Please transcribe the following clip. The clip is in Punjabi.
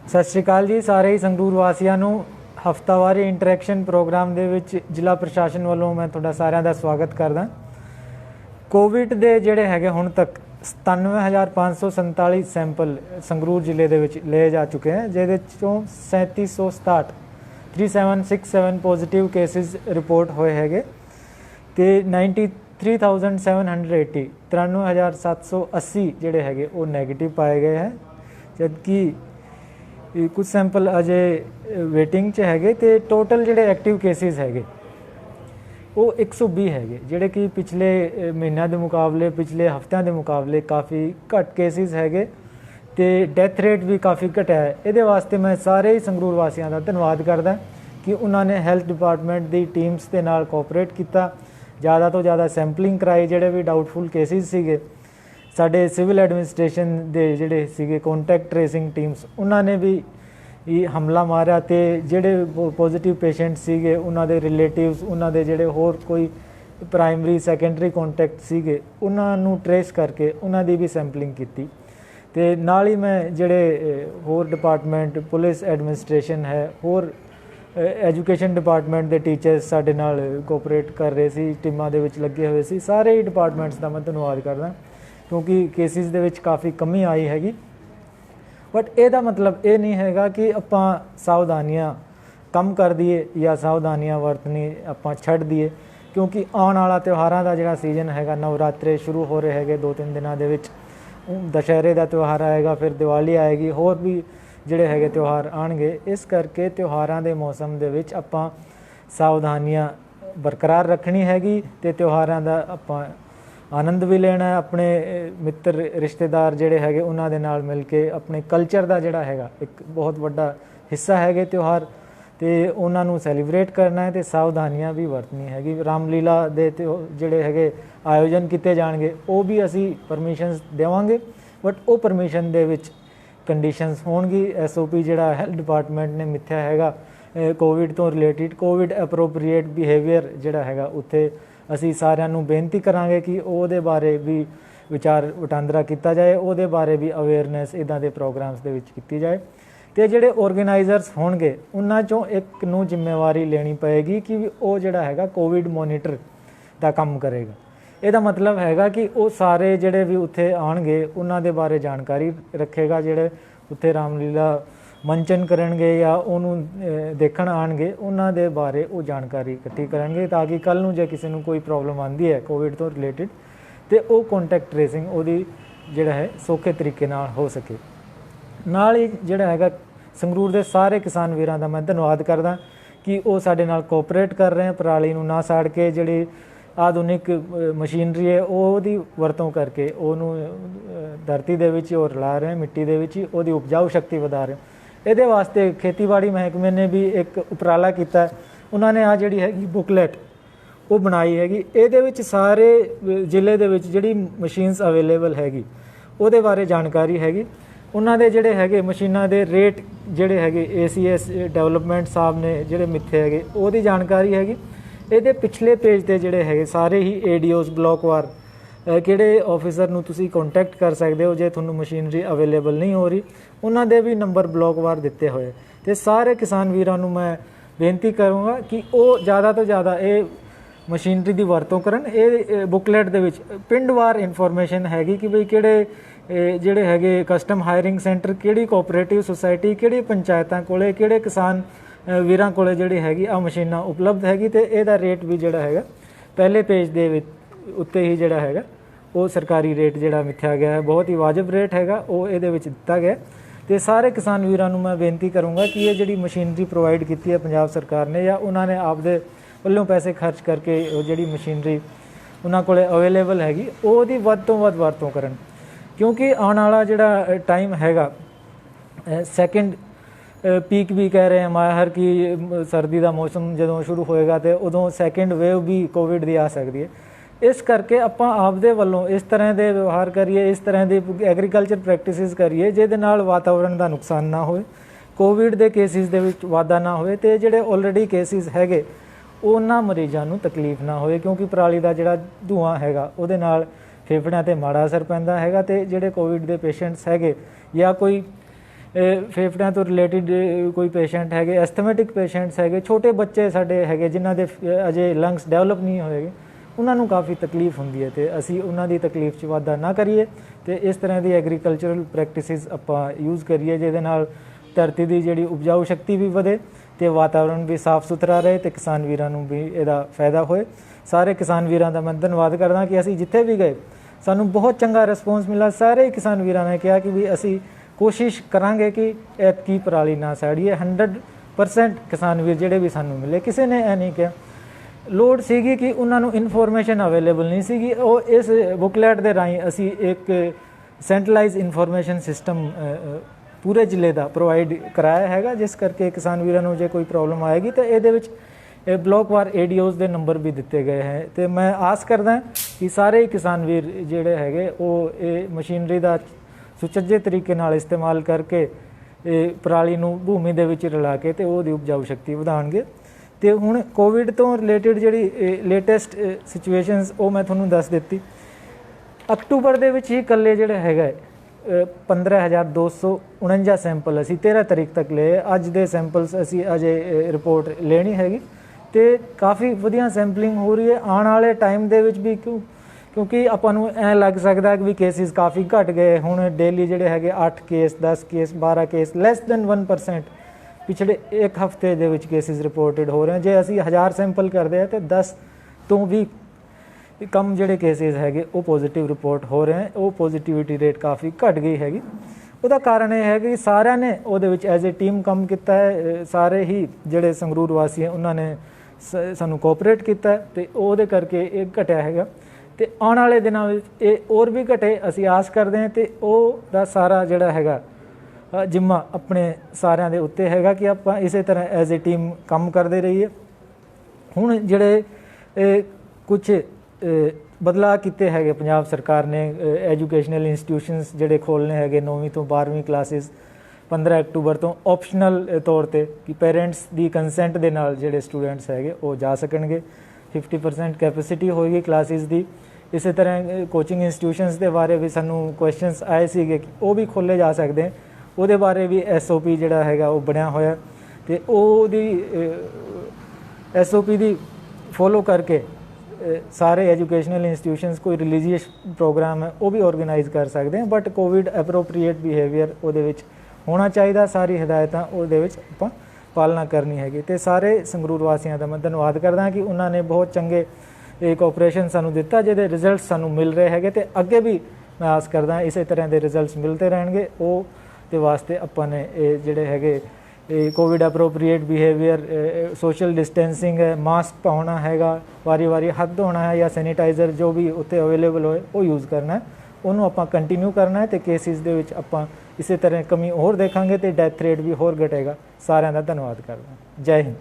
ਸਤਿ ਸ਼੍ਰੀ ਅਕਾਲ ਜੀ, ਸਾਰੇ ਹੀ ਸੰਗਰੂਰ ਵਾਸੀਆਂ ਨੂੰ ਹਫਤਾਵਾਰੀ ਇੰਟਰੈਕਸ਼ਨ ਪ੍ਰੋਗਰਾਮ ਦੇ ਵਿੱਚ ਜ਼ਿਲ੍ਹਾ ਪ੍ਰਸ਼ਾਸਨ ਵੱਲੋਂ ਮੈਂ ਤੁਹਾਡਾ ਸਾਰਿਆਂ ਦਾ ਸਵਾਗਤ ਕਰਦਾ। ਕੋਵਿਡ ਦੇ ਜਿਹੜੇ ਹੈਗੇ ਹੁਣ ਤੱਕ 97547 ਸੈਂਪਲ ਸੰਗਰੂਰ ਜ਼ਿਲ੍ਹੇ ਦੇ ਵਿੱਚ ਲਏ ਜਾ ਚੁੱਕੇ ਹਨ ਜਿਹਦੇ ਚੋਂ 3767 3767 ਪੋਜ਼ਿਟਿਵ ਕੇਸਿਸ ਰਿਪੋਰਟ ਹੋਏ ਹੈਗੇ ਤੇ 93780 93780 ਜਿਹੜੇ ਹੈਗੇ ਉਹ 네ਗੇਟਿਵ ਪਾਏ ਗਏ ਹੈ, ਜਦਕਿ ਕੁਝ ਸੈਂਪਲ ਅਜੇ ਵੇਟਿੰਗ 'ਚ ਹੈਗੇ ਤੇ ਟੋਟਲ ਜਿਹੜੇ ਐਕਟਿਵ ਕੇਸਿਸ ਹੈਗੇ ਉਹ 120 ਹੈਗੇ ਜਿਹੜੇ ਕਿ ਪਿਛਲੇ ਅ, ਮਹੀਨਿਆਂ ਦੇ ਮੁਕਾਬਲੇ ਪਿਛਲੇ ਹਫ਼ਤਿਆਂ ਦੇ ਮੁਕਾਬਲੇ ਕਾਫੀ ਘੱਟ ਕੇਸਿਸ ਹੈਗੇ ਤੇ ਡੈਥ ਰੇਟ ਵੀ ਕਾਫੀ ਘਟਿਆ ਹੈ। ਇਹਦੇ ਵਾਸਤੇ ਮੈਂ ਸਾਰੇ ਹੀ ਸੰਗਰੂਰ ਵਾਸੀਆਂ ਦਾ ਧੰਨਵਾਦ ਕਰਦਾ ਕਿ ਉਹਨਾਂ ਨੇ ਹੈਲਥ ਡਿਪਾਰਟਮੈਂਟ ਦੀ ਟੀਮਸ ਦੇ ਨਾਲ ਕੋਆਪਰੇਟ ਕੀਤਾ। ਜ਼ਿਆਦਾ ਤੋਂ ਜ਼ਿਆਦਾ ਸੈਂਪਲਿੰਗ ਕਰਾਈ ਜਿਹੜੇ ਵੀ ਡਾਊਟਫੁਲ ਕੇਸਿਸ ਸੀਗੇ ਸਾਡੇ ਸਿਵਲ ਐਡਮਿਨਿਸਟ੍ਰੇਸ਼ਨ ਦੇ ਜਿਹੜੇ ਸੀਗੇ ਕੰਟੈਕਟ ਟ੍ਰੇਸਿੰਗ ਟੀਮਸ ਉਹਨਾਂ ਨੇ ਵੀ ਇਹ ਹਮਲਾ ਮਾਰਿਆ ਤੇ ਜਿਹੜੇ ਪੋਜ਼ਿਟਿਵ ਪੇਸ਼ੈਂਟ ਸੀਗੇ, ਉਹਨਾਂ ਦੇ ਰਿਲੇਟਿਵਸ ਉਹਨਾਂ ਦੇ ਜਿਹੜੇ ਹੋਰ ਕੋਈ ਪ੍ਰਾਇਮਰੀ ਸੈਕੰਡਰੀ ਕੰਟੈਕਟ ਸੀਗੇ, ਉਹਨਾਂ ਨੂੰ ਟਰੇਸ ਕਰਕੇ ਉਹਨਾਂ ਦੀ ਵੀ ਸੈਂਪਲਿੰਗ ਕੀਤੀ। ਤੇ ਨਾਲ ਹੀ ਮੈਂ ਜਿਹੜੇ ਹੋਰ ਡਿਪਾਰਟਮੈਂਟ ਪੁਲਿਸ ਐਡਮਿਨਿਸਟ੍ਰੇਸ਼ਨ ਹੈ, ਹੋਰ ਐਜੂਕੇਸ਼ਨ ਡਿਪਾਰਟਮੈਂਟ ਦੇ ਟੀਚਰਸ ਸਾਡੇ ਨਾਲ ਕੋਆਪਰੇਟ ਕਰ ਰਹੇ ਸੀ, ਟੀਮਾਂ ਦੇ ਵਿੱਚ ਲੱਗੇ ਹੋਏ ਸੀ, ਸਾਰੇ ਹੀ ਡਿਪਾਰਟਮੈਂਟਸ ਦਾ ਮੈਂ ਧੰਨਵਾਦ ਕਰਦਾ। ਕਿਉਂਕਿ ਕੇਸਿਸ ਦੇ ਵਿੱਚ ਕਾਫੀ ਕਮੀ ਆਈ ਹੈਗੀ। ਬਟ ਇਹਦਾ ਮਤਲਬ ਇਹ ਨਹੀਂ ਹੈਗਾ ਕਿ ਆਪਾਂ ਸਾਵਧਾਨੀਆਂ ਕਮ ਕਰ ਦਈਏ ਜਾਂ ਸਾਵਧਾਨੀਆਂ ਵਰਤਣੀ ਆਪਾਂ ਛੱਡ ਦਈਏ। ਕਿਉਂਕਿ ਆਉਣ ਵਾਲਾ ਤਿਉਹਾਰਾਂ ਦਾ ਜਿਹੜਾ ਸੀਜ਼ਨ ਹੈਗਾ, ਨਵਰਾਤਰੇ ਸ਼ੁਰੂ ਹੋ ਰਹੇ ਹੈਗੇ ਦੋ ਤਿੰਨ ਦਿਨਾਂ ਦੇ ਵਿੱਚ। ਉਹ ਦੁਸ਼ਹਿਰੇ ਦਾ ਤਿਉਹਾਰ ਆਏਗਾ, ਫਿਰ ਦੀਵਾਲੀ ਆਏਗੀ, ਹੋਰ ਵੀ ਜਿਹੜੇ ਹੈਗੇ ਤਿਉਹਾਰ ਆਣਗੇ ਇਸ ਕਰਕੇ ਤਿਉਹਾਰਾਂ ਦੇ ਮੌਸਮ ਦੇ ਵਿੱਚ ਆਪਾਂ ਸਾਵਧਾਨੀਆਂ ਬਰਕਰਾਰ ਰੱਖਣੀ ਹੈਗੀ ਤੇ ਤਿਉਹਾਰਾਂ ਦਾ ਆਪਾਂ ਆਨੰਦ ਵੀ ਲੈਣਾ ਆਪਣੇ ਮਿੱਤਰ, ਰਿਸ਼ਤੇਦਾਰ ਜਿਹੜੇ ਹੈਗੇ, ਉਹਨਾਂ ਦੇ ਨਾਲ ਮਿਲ ਕੇ ਆਪਣੇ ਕਲਚਰ ਦਾ ਜਿਹੜਾ ਹੈਗਾ, ਇੱਕ ਬਹੁਤ ਵੱਡਾ ਹਿੱਸਾ ਹੈਗੇ ਤਿਉਹਾਰ, ਤੇ ਉਹਨਾਂ ਨੂੰ ਸੈਲੀਬ੍ਰੇਟ ਕਰਨਾ ਹੈ ਤੇ ਸਾਵਧਾਨੀਆਂ ਵੀ ਵਰਤਣੀ ਹੈਗੀ। ਰਾਮਲੀਲਾ ਦੇ ਤੇ ਜਿਹੜੇ ਹੈਗੇ ਆਯੋਜਨ ਕੀਤੇ ਜਾਣਗੇ, ਉਹ ਵੀ ਅਸੀਂ ਪਰਮਿਸ਼ਨਸ ਦੇਵਾਂਗੇ ਬਟ ਉਹ ਪਰਮਿਸ਼ਨ ਦੇ ਵਿੱਚ ਕੰਡੀਸ਼ਨਸ ਹੋਣਗੀ। ਐਸਓਪੀ ਜਿਹੜਾ ਹੈਲਥ ਡਿਪਾਰਟਮੈਂਟ ਨੇ ਮਿੱਥਿਆ ਹੈਗਾ ਕੋਵਿਡ ਤੋਂ ਰਿਲੇਟਡ ਕੋਵਿਡ ਐਪਰੋਪਰੀਏਟ ਬਿਹੇਵੀਅਰ ਜਿਹੜਾ ਹੈਗਾ, ਉੱਥੇ ਅਸੀਂ ਸਾਰਿਆਂ ਨੂੰ ਬੇਨਤੀ ਕਰਾਂਗੇ ਕਿ ਉਹਦੇ ਬਾਰੇ ਵੀ ਵਿਚਾਰ ਵਟਾਂਦਰਾ ਕੀਤਾ ਜਾਏ, ਉਹਦੇ ਬਾਰੇ ਵੀ ਅਵੇਅਰਨੈਸ ਇਦਾਂ ਦੇ ਪ੍ਰੋਗਰਾਮਸ ਦੇ ਵਿੱਚ ਕੀਤੀ ਜਾਏ। ਤੇ ਜਿਹੜੇ ਆਰਗੇਨਾਈਜ਼ਰਸ ਹੋਣਗੇ, ਉਹਨਾਂ ਚੋਂ ਇੱਕ ਨੂੰ ਜ਼ਿੰਮੇਵਾਰੀ ਲੈਣੀ ਪਏਗੀ ਕਿ ਉਹ ਜਿਹੜਾ ਹੈਗਾ ਕੋਵਿਡ ਮੋਨੀਟਰ ਦਾ ਕੰਮ ਕਰੇਗਾ। ਇਹਦਾ ਮਤਲਬ ਹੈਗਾ ਕਿ ਉਹ ਸਾਰੇ ਜਿਹੜੇ ਵੀ ਉੱਥੇ ਆਣਗੇ ਉਹਨਾਂ ਦੇ ਬਾਰੇ ਜਾਣਕਾਰੀ ਰੱਖੇਗਾ, ਜਿਹੜੇ ਉੱਥੇ ਰਾਮਲੀਲਾ ਮੰਚਨ ਕਰਨਗੇ ਜਾਂ ਉਹਨੂੰ ਦੇਖਣ ਆਣਗੇ ਉਹਨਾਂ ਦੇ ਬਾਰੇ ਉਹ ਜਾਣਕਾਰੀ ਇਕੱਠੀ ਕਰਨਗੇ ਤਾਂ ਕਿ ਕੱਲ ਨੂੰ ਜੇ ਕਿਸੇ ਨੂੰ ਕੋਈ ਪ੍ਰੋਬਲਮ ਆਂਦੀ ਹੈ ਕੋਵਿਡ ਤੋਂ ਰਿਲੇਟਡ ਤੇ ਉਹ ਕੰਟੈਕਟ ਟ੍ਰੇਸਿੰਗ ਉਹਦੀ ਜਿਹੜਾ ਹੈ ਸੌਖੇ ਤਰੀਕੇ ਨਾਲ ਹੋ ਸਕੇ। ਨਾਲ ਹੀ ਜਿਹੜਾ ਹੈਗਾ ਸੰਗਰੂਰ ਦੇ ਸਾਰੇ ਕਿਸਾਨ ਵੀਰਾਂ ਦਾ ਮੈਂ ਧੰਨਵਾਦ ਕਰਦਾ ਕਿ ਉਹ ਸਾਡੇ ਨਾਲ ਕੋਆਪਰੇਟ ਕਰ ਰਹੇ ਹਨ ਪਰਾਲੀ ਨੂੰ ਨਾ ਸਾੜ ਕੇ ਜਿਹੜੀ ਆਧੁਨਿਕ ਮਸ਼ੀਨਰੀ ਹੈ ਉਹਦੀ ਵਰਤੋਂ ਕਰਕੇ ਉਹਨੂੰ ਧਰਤੀ ਦੇ ਵਿੱਚ ਉਹ ਰਲਾ ਰਹੇ ਮਿੱਟੀ ਦੇ ਵਿੱਚ ਉਹਦੀ ਉਪਜਾਊ ਸ਼ਕਤੀ ਵਧਾ ਰਹੇ ਇਹਦੇ ਵਾਸਤੇ ਖੇਤੀਬਾੜੀ ਮਹਿਕਮੇ ਨੇ ਵੀ ਇੱਕ ਉਪਰਾਲਾ ਕੀਤਾ। ਉਹਨਾਂ ਨੇ ਆ ਜਿਹੜੀ ਹੈਗੀ ਬੁਕਲੈਟ, ਉਹ ਬਣਾਈ ਹੈਗੀ। ਇਹਦੇ ਵਿੱਚ ਸਾਰੇ ਜ਼ਿਲ੍ਹੇ ਦੇ ਵਿੱਚ ਜਿਹੜੀ ਮਸ਼ੀਨਸ ਅਵੇਲੇਬਲ ਹੈਗੀ, ਉਹਦੇ ਬਾਰੇ ਜਾਣਕਾਰੀ ਹੈਗੀ। ਉਹਨਾਂ ਦੇ ਜਿਹੜੇ ਹੈਗੇ ਮਸ਼ੀਨਾਂ ਦੇ ਰੇਟ ਜਿਹੜੇ ਹੈਗੇ ACS ਡਿਵੈਲਪਮੈਂਟ ਸਾਹਿਬ ਨੇ ਜਿਹੜੇ ਮਿੱਥੇ ਹੈਗੇ, ਉਹਦੀ ਜਾਣਕਾਰੀ ਹੈਗੀ। ਇਹਦੇ ਪਿਛਲੇ ਪੇਜ ਤੇ ਜਿਹੜੇ ਹੈਗੇ, ਸਾਰੇ ਹੀ ਏਡੀਓਸ ਬਲਾਕਵਾਰ ਵਾਰ ਕਿਹੜੇ ਆਫੀਸਰ ਨੂੰ ਤੁਸੀਂ ਕੰਟੈਕਟ ਕਰ ਸਕਦੇ ਹੋ ਜੇ ਤੁਹਾਨੂੰ ਮਸ਼ੀਨਰੀ ਅਵੇਲੇਬਲ ਨਹੀਂ ਹੋ ਰਹੀ? ਉਹਨਾਂ ਦੇ ਵੀ ਨੰਬਰ ਬਲਾਕਵਾਰ ਦਿੱਤੇ ਹੋਏ। ਤੇ ਸਾਰੇ ਕਿਸਾਨ ਵੀਰਾਂ ਨੂੰ ਮੈਂ ਬੇਨਤੀ ਕਰੂੰਗਾ ਕਿ ਉਹ ਜ਼ਿਆਦਾ ਤੋਂ ਜ਼ਿਆਦਾ ਇਹ ਮਸ਼ੀਨਰੀ ਦੀ ਵਰਤੋਂ ਕਰਨ। ਇਹ ਬੁਕਲੇਟ ਦੇ ਵਿੱਚ ਪਿੰਡਵਾਰ ਇਨਫੋਰਮੇਸ਼ਨ ਹੈਗੀ ਕਿ ਬਈ ਕਿਹੜੇ ਜਿਹੜੇ ਹੈਗੇ ਕਸਟਮ ਹਾਇਰਿੰਗ ਸੈਂਟਰ ਕਿਹੜੀ ਕੋਆਪਰੇਟਿਵ ਸੁਸਾਇਟੀ ਕਿਹੜੀ ਪੰਚਾਇਤਾਂ ਕੋਲੇ, ਕਿਹੜੇ ਕਿਸਾਨ ਵੀਰਾਂ ਕੋਲੇ ਜਿਹੜੀ ਹੈਗੀ ਆ ਮਸ਼ੀਨਾਂ ਉਪਲਬਧ ਹੈਗੀ ਤੇ ਇਹਦਾ ਰੇਟ ਵੀ ਜਿਹੜਾ ਹੈਗਾ ਪਹਿਲੇ ਪੇਜ ਦੇ ਵਿੱਚ ਉੱਤੇ ਹੀ ਜਿਹੜਾ ਹੈਗਾ। ਉਹ ਸਰਕਾਰੀ ਰੇਟ ਜਿਹੜਾ ਮਿੱਥਿਆ ਗਿਆ ਹੈ, ਬਹੁਤ ਹੀ ਵਾਜਬ ਰੇਟ ਹੈਗਾ, ਉਹ ਇਹਦੇ ਵਿੱਚ ਦਿੱਤਾ ਗਿਆ ਹੈ। ਤੇ ਸਾਰੇ ਕਿਸਾਨ ਵੀਰਾਂ ਨੂੰ ਮੈਂ ਬੇਨਤੀ ਕਰੂੰਗਾ ਕਿ ਇਹ ਜਿਹੜੀ ਮਸ਼ੀਨਰੀ ਪ੍ਰੋਵਾਈਡ ਕੀਤੀ ਹੈ ਪੰਜਾਬ ਸਰਕਾਰ ਨੇ ਜਾਂ ਉਹਨਾਂ ਨੇ ਆਪਦੇ ਵੱਲੋਂ ਪੈਸੇ ਖਰਚ ਕਰਕੇ ਉਹ ਜਿਹੜੀ ਮਸ਼ੀਨਰੀ ਉਹਨਾਂ ਕੋਲੇ ਅਵੇਲੇਬਲ ਹੈਗੀ, ਉਹਦੀ ਵੱਧ ਤੋਂ ਵੱਧ ਵਰਤੋਂ ਕਰਨ ਕਿਉਂਕਿ ਆਉਣ ਵਾਲਾ ਜਿਹੜਾ ਟਾਈਮ ਹੈਗਾ ਸੈਕਿੰਡ ਪੀਕ ਵੀ ਕਹਿ ਰਹੇ ਹਾਂ ਮਾਹਰ ਕਿ ਸਰਦੀ ਦਾ ਮੌਸਮ ਜਦੋਂ ਸ਼ੁਰੂ ਹੋਏਗਾ ਤੇ ਉਦੋਂ ਸੈਕਿੰਡ ਵੇਵ ਵੀ ਕੋਵਿਡ ਦੀ ਆ ਸਕਦੀ ਹੈ ਇਸ ਕਰਕੇ ਆਪਾਂ ਆਪਦੇ ਵੱਲੋਂ ਇਸ ਤਰ੍ਹਾਂ ਦੇ ਵਿਵਹਾਰ ਕਰੀਏ, ਇਸ ਤਰ੍ਹਾਂ ਦੀ ਐਗਰੀਕਲਚਰ ਪ੍ਰੈਕਟਿਸਿਸ ਕਰੀਏ, ਜਿਹਦੇ ਨਾਲ ਵਾਤਾਵਰਣ ਦਾ ਨੁਕਸਾਨ ਨਾ ਹੋਵੇ ਕੋਵਿਡ ਦੇ ਕੇਸਿਸ ਦੇ ਵਿੱਚ ਵਾਧਾ ਨਾ ਹੋਵੇ ਤੇ ਜਿਹੜੇ ਆਲਰੇਡੀ ਕੇਸਿਸ ਹੈਗੇ, ਉਹਨਾਂ ਮਰੀਜ਼ਾਂ ਨੂੰ ਤਕਲੀਫ ਨਾ ਹੋਵੇ, ਕਿਉਂਕਿ ਪਰਾਲੀ ਦਾ ਜਿਹੜਾ ਧੂਆਂ ਹੈਗਾ, ਉਹਦੇ ਨਾਲ ਫੇਫੜਿਆਂ ਤੇ ਮਾੜਾ ਅਸਰ ਪੈਂਦਾ ਹੈਗਾ ਤੇ ਜਿਹੜੇ ਕੋਵਿਡ ਦੇ ਪੇਸ਼ੈਂਟਸ ਹੈਗੇ ਜਾਂ ਕੋਈ ਫੇਫੜਿਆਂ ਤੋਂ ਰਿਲੇਟਡ ਕੋਈ ਪੇਸ਼ੈਂਟ ਹੈਗੇ ਐਸਥਮੈਟਿਕ ਪੇਸ਼ੈਂਟਸ ਹੈਗੇ, ਛੋਟੇ ਬੱਚੇ ਸਾਡੇ ਹੈਗੇ, ਜਿਨ੍ਹਾਂ ਦੇ, ਅਜੇ ਲੰਗਸ ਡਿਵੈਲਪ ਨਹੀਂ ਹੋਏਗੇ ਉਹਨਾਂ ਨੂੰ ਕਾਫੀ ਤਕਲੀਫ ਹੁੰਦੀ ਹੈ ਤੇ ਅਸੀਂ ਉਹਨਾਂ ਦੀ ਤਕਲੀਫ 'ਚ ਵਾਧਾ ਨਾ ਕਰੀਏ ਤੇ ਇਸ ਤਰ੍ਹਾਂ ਦੀ ਐਗਰੀਕਲਚਰਲ ਪ੍ਰੈਕਟਿਸਿਸ ਆਪਾਂ ਯੂਜ਼ ਕਰੀਏ ਜਿਹਦੇ ਨਾਲ ਧਰਤੀ ਦੀ ਜਿਹੜੀ ਉਪਜਾਊ ਸ਼ਕਤੀ ਵੀ ਵਧੇ ਤੇ ਵਾਤਾਵਰਣ ਵੀ ਸਾਫ਼ ਸੁਥਰਾ ਰਹੇ ਤੇ ਕਿਸਾਨ ਵੀਰਾਂ ਨੂੰ ਵੀ ਇਹਦਾ ਫਾਇਦਾ ਹੋਏ। ਸਾਰੇ ਕਿਸਾਨ ਵੀਰਾਂ ਦਾ ਮੈਂ ਧੰਨਵਾਦ ਕਰਦਾ ਕਿ ਅਸੀਂ ਜਿੱਥੇ ਵੀ ਗਏ, ਸਾਨੂੰ ਬਹੁਤ ਚੰਗਾ ਰਿਸਪੌਂਸ ਮਿਲਿਆ। ਸਾਰੇ ਕਿਸਾਨ ਵੀਰਾਂ ਨੇ ਕਿਹਾ ਕਿ ਵੀ ਅਸੀਂ ਕੋਸ਼ਿਸ਼ ਕਰਾਂਗੇ ਕਿ ਐਤਕੀ ਪਰਾਲੀ ਨਾ ਸਾੜੀਏ। 100% ਕਿਸਾਨ ਵੀਰ ਜਿਹੜੇ ਵੀ ਸਾਨੂੰ ਮਿਲੇ, ਕਿਸੇ ਨੇ ਇਹ ਨਹੀਂ ਕਿਹਾ ਲੋੜ ਸੀਗੀ ਕਿ ਉਹਨਾਂ ਨੂੰ ਇਨਫੋਰਮੇਸ਼ਨ ਅਵੇਲੇਬਲ ਨਹੀਂ ਸੀਗੀ। ਉਹ ਇਸ ਬੁਕਲੈਟ ਦੇ ਰਾਹੀਂ ਅਸੀਂ ਇੱਕ ਸੈਂਟਰਲਾਈਜ਼ ਇਨਫੋਰਮੇਸ਼ਨ ਸਿਸਟਮ ਪੂਰੇ ਜ਼ਿਲ੍ਹੇ ਦਾ ਪ੍ਰੋਵਾਈਡ ਕਰਾਇਆ ਹੈਗਾ, ਜਿਸ ਕਰਕੇ ਕਿਸਾਨ ਵੀਰਾਂ ਨੂੰ ਜੇ ਕੋਈ ਪ੍ਰੋਬਲਮ ਆਏਗੀ ਤਾਂ ਇਹਦੇ ਵਿੱਚ ਇਹ ਬਲਾਕ ਵਾਰ ਏਡੀਓਜ਼ ਦੇ ਨੰਬਰ ਵੀ ਦਿੱਤੇ ਗਏ ਹੈ। ਤੇ ਮੈਂ ਆਸ ਕਰਦਾ ਕਿ ਸਾਰੇ ਹੀ ਕਿਸਾਨ ਵੀਰ ਜਿਹੜੇ ਹੈਗੇ, ਉਹ ਇਹ ਮਸ਼ੀਨਰੀ ਦਾ ਸੁਚੱਜੇ ਤਰੀਕੇ ਨਾਲ ਇਸਤੇਮਾਲ ਕਰਕੇ ਇਹ ਪਰਾਲੀ ਨੂੰ ਭੂਮੀ ਦੇ ਵਿੱਚ ਰਲਾ ਕੇ ਤੇ ਉਹਦੀ ਉਪਜਾਊ ਸ਼ਕਤੀ ਵਧਾਉਣਗੇ। ਤੇ ਹੁਣ ਕੋਵਿਡ ਤੋਂ ਰਿਲੇਟਡ ਜਿਹੜੀ ਲੇਟੈਸਟ ਸਿਚੁਏਸ਼ਨਸ ਉਹ ਮੈਂ ਤੁਹਾਨੂੰ ਦੱਸ ਦਿੱਤੀ। ਅਕਤੂਬਰ ਦੇ ਵਿੱਚ ਹੀ ਇਕੱਲੇ ਜਿਹੜਾ ਹੈਗਾ ਹੈ, ਅ, 15249 ਸੈਂਪਲ ਅਸੀਂ 13 ਤਰੀਕ ਤੱਕ ਲਏ ਅੱਜ ਦੇ ਸੈਂਪਲਸ ਅਸੀਂ ਅਜੇ ਰਿਪੋਰਟ ਲੈਣੀ ਹੈਗੀ। ਤੇ ਕਾਫੀ ਵਧੀਆ ਸੈਂਪਲਿੰਗ ਹੋ ਰਹੀ ਹੈ। ਆਉਣ ਵਾਲੇ ਟਾਈਮ ਦੇ ਵਿੱਚ ਵੀ ਕਿਉਂ ਕਿਉਂਕਿ ਆਪਾਂ ਨੂੰ ਐ ਲੱਗ ਸਕਦਾ ਕਿ ਵੀ ਕੇਸਿਸ ਕਾਫੀ ਘਟ ਗਏ। ਹੁਣ ਡੇਲੀ ਜਿਹੜੇ ਹੈਗੇ 8 case 10 case 12 case less than 1% ਪਿਛਲੇ ਇੱਕ ਹਫ਼ਤੇ ਦੇ ਵਿੱਚ ਕੇਸਿਸ ਰਿਪੋਰਟਡ ਹੋ ਰਹੇ ਜੇ ਅਸੀਂ 1000 ਸੈਂਪਲ ਕਰਦੇ ਹਾਂ ਤੇ 10 ਤੋਂ ਵੀ ਕਮ ਜਿਹੜੇ ਕੇਸਿਸ ਹੈਗੇ, ਉਹ ਪੋਜ਼ਿਟਿਵ ਰਿਪੋਰਟ ਹੋ ਰਹੇ ਹਨ। ਉਹ ਪੋਜ਼ਿਟਿਵਿਟੀ ਰੇਟ ਕਾਫੀ ਘਟ ਗਈ ਹੈਗੀ। ਉਹਦਾ ਕਾਰਨ ਇਹ ਹੈ ਕਿ ਸਾਰਿਆਂ ਨੇ ਉਹਦੇ ਵਿੱਚ ਐਜ਼ ਅ ਟੀਮ ਕੰਮ ਕੀਤਾ ਹੈ। ਸਾਰੇ ਹੀ ਜਿਹੜੇ ਸੰਗਰੂਰ ਵਾਸੀ ਹੈ, ਉਹਨਾਂ ਨੇ ਸ- ਸਾਨੂੰ ਕੋਆਪਰੇਟ ਕੀਤਾ ਹੈ ਤੇ ਉਹਦੇ ਕਰਕੇ ਇਹ ਘਟਿਆ ਹੈਗਾ। ਤੇ ਆਉਣ ਵਾਲੇ ਦਿਨਾਂ ਵਿੱਚ ਇਹ ਹੋਰ ਵੀ ਘਟੇ। ਅਸੀਂ ਆਸ ਕਰਦੇ ਹਾਂ ਤੇ ਉਹ ਦਾ ਸਾਰਾ ਜਿਹੜਾ ਹੈਗਾ ਜਿੰਮਾ ਆਪਣੇ ਸਾਰਿਆਂ ਦੇ ਉੱਤੇ ਹੈਗਾ ਕਿ ਆਪਾਂ ਇਸੇ ਤਰ੍ਹਾਂ ਐਜ਼ ਅ ਟੀਮ ਕੰਮ ਕਰਦੇ ਰਹੀਏ। ਹੁਣ ਜਿਹੜੇ ਕੁਝ ਬਦਲਾਅ ਕੀਤੇ ਹੈਗੇ ਪੰਜਾਬ ਸਰਕਾਰ ਨੇ ਐਜੂਕੇਸ਼ਨਲ ਇੰਸਟੀਟਿਊਸ਼ਨਸ ਜਿਹੜੇ ਖੋਲ੍ਹਣੇ ਹੈਗੇ 9ਵੀਂ ਤੋਂ 12ਵੀਂ ਕਲਾਸਿਸ 15 ਅਕਤੂਬਰ ਤੋਂ ਆਪਸ਼ਨਲ ਤੌਰ ਤੇ ਕਿ ਪੇਰੈਂਟਸ ਦੀ ਕੰਸੈਂਟ ਦੇ ਨਾਲ ਜਿਹੜੇ ਸਟੂਡੈਂਟਸ ਹੈਗੇ ਉਹ ਜਾ ਸਕਣਗੇ। 50% ਕੈਪੈਸਿਟੀ ਹੋਏਗੀ ਕਲਾਸਿਸ ਦੀ। ਇਸੇ ਤਰ੍ਹਾਂ ਕੋਚਿੰਗ ਇੰਸਟੀਟਿਊਸ਼ਨਸ ਦੇ ਬਾਰੇ ਵੀ ਸਾਨੂੰ ਕੁਐਸਚਨਸ ਆਏ ਸੀਗੇ ਕਿ ਉਹ ਵੀ ਖੋਲੇ ਜਾ ਸਕਦੇ। ਹਨ ਉਹਦੇ ਬਾਰੇ ਵੀ ਐਸਓਪੀ ਜਿਹੜਾ ਹੈਗਾ ਉਹ ਬਣਿਆ ਹੋਇਆ ਤੇ ਉਹਦੀ ਐਸਓਪੀ ਦੀ ਫੋਲੋ ਕਰਕੇ ਸਾਰੇ ਐਜੂਕੇਸ਼ਨਲ ਇੰਸਟੀਟਿਊਸ਼ਨਸ ਕੋਈ ਰਿਲੀਜੀਅਸ ਪ੍ਰੋਗਰਾਮ ਹੈ, ਉਹ ਵੀ ਆਰਗੇਨਾਈਜ਼ ਕਰ ਸਕਦੇ ਹਨ ਬਟ ਕੋਵਿਡ ਐਪਰੋਪ੍ਰੀਏਟ ਬਿਹੇਵੀਅਰ ਉਹਦੇ ਵਿੱਚ ਹੋਣਾ ਚਾਹੀਦਾ, ਸਾਰੀ ਹਦਾਇਤਾਂ ਉਹਦੇ ਵਿੱਚ ਆਪਾਂ ਪਾਲਣਾ ਕਰਨੀ ਹੈਗੀ। ਤੇ ਸਾਰੇ ਸੰਗਰੂਰ ਵਾਸੀਆਂ ਦਾ ਮੈਂ ਧੰਨਵਾਦ ਕਰਦਾ ਕਿ ਉਹਨਾਂ ਨੇ ਬਹੁਤ ਚੰਗੇ ਇਹ ਕੋਆਪਰੇਸ਼ਨ ਸਾਨੂੰ ਦਿੱਤਾ, ਜਿਹਦੇ ਰਿਜ਼ਲਟਸ ਸਾਨੂੰ ਮਿਲ ਰਹੇ ਹੈਗੇ, ਤੇ ਅੱਗੇ ਵੀ ਮੈਂ ਆਸ ਕਰਦਾ, ਇਸੇ ਤਰ੍ਹਾਂ ਦੇ ਰਿਜ਼ਲਟਸ ਮਿਲਦੇ ਰਹਿਣਗੇ, ਉਹ ਦੇ ਵਾਸਤੇ ਆਪਾਂ ਨੇ ਇਹ ਜਿਹੜੇ ਹੈਗੇ, ਇਹ Covid appropriate behaviour social distancing ਹੈ ਮਾਸਕ ਪਾਉਣਾ ਹੈਗਾ ਵਾਰੀ-ਵਾਰੀ ਹੱਥ ਧੋਣਾ ਹੈ ਜਾਂ ਸੈਨੀਟਾਈਜ਼ਰ ਜੋ ਵੀ ਉੱਥੇ ਅਵੇਲੇਬਲ ਹੋਏ, ਉਹ ਯੂਜ਼ ਕਰਨਾ ਹੈ। ਉਹਨੂੰ ਆਪਾਂ ਕੰਟੀਨਿਊ ਕਰਨਾ ਹੈ ਤੇ ਕੇਸਿਸ ਦੇ ਵਿੱਚ ਆਪਾਂ ਇਸੇ ਤਰ੍ਹਾਂ ਕਮੀ ਹੋਰ ਦੇਖਾਂਗੇ ਤੇ ਡੈਥ ਰੇਟ ਵੀ ਹੋਰ ਘਟੇਗਾ। ਸਾਰਿਆਂ ਦਾ ਧੰਨਵਾਦ ਕਰਦਾ। ਜੈ ਹਿੰਦ।